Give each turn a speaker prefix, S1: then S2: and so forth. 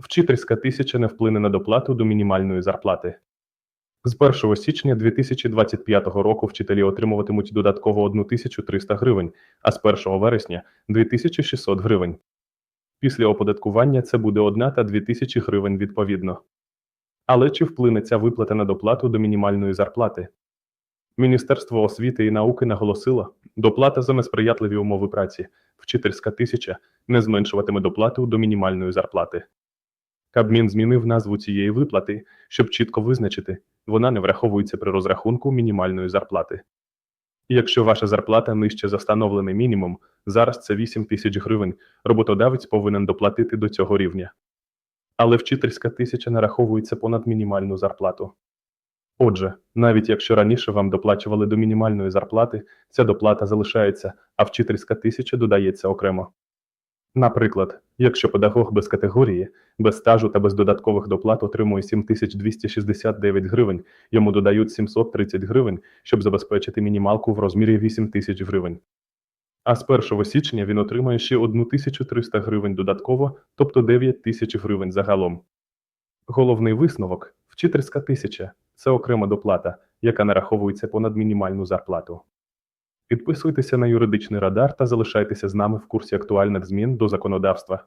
S1: Вчительська тисяча не вплине на доплату до мінімальної зарплати. З 1 січня 2025 року вчителі отримуватимуть додатково 1300 гривень, а з 1 вересня 2600 гривень. Після оподаткування це буде 1 та 2000 гривень відповідно. Але чи вплине ця виплата на доплату до мінімальної зарплати? Міністерство освіти і науки наголосило, доплата за несприятливі умови праці, вчительська тисяча, не зменшуватиме доплату до мінімальної зарплати. Кабмін змінив назву цієї виплати, щоб чітко визначити, вона не враховується при розрахунку мінімальної зарплати. І якщо ваша зарплата нижче за встановлений мінімум, зараз це 8 тисяч гривень, роботодавець повинен доплатити до цього рівня. Але вчительська тисяча нараховується понад мінімальну зарплату. Отже, навіть якщо раніше вам доплачували до мінімальної зарплати, ця доплата залишається, а вчительська тисяча додається окремо. Наприклад, якщо педагог без категорії, без стажу та без додаткових доплат отримує 7269 гривень, йому додають 730 гривень, щоб забезпечити мінімалку в розмірі 8 тисяч гривень. А з 1 січня він отримає ще 1300 гривень додатково, тобто 9 тисяч гривень загалом. Головний висновок вчительська тисяча це окрема доплата, яка нараховується понад мінімальну зарплату. Підписуйтеся на юридичний радар та залишайтеся з нами в курсі актуальних змін до законодавства.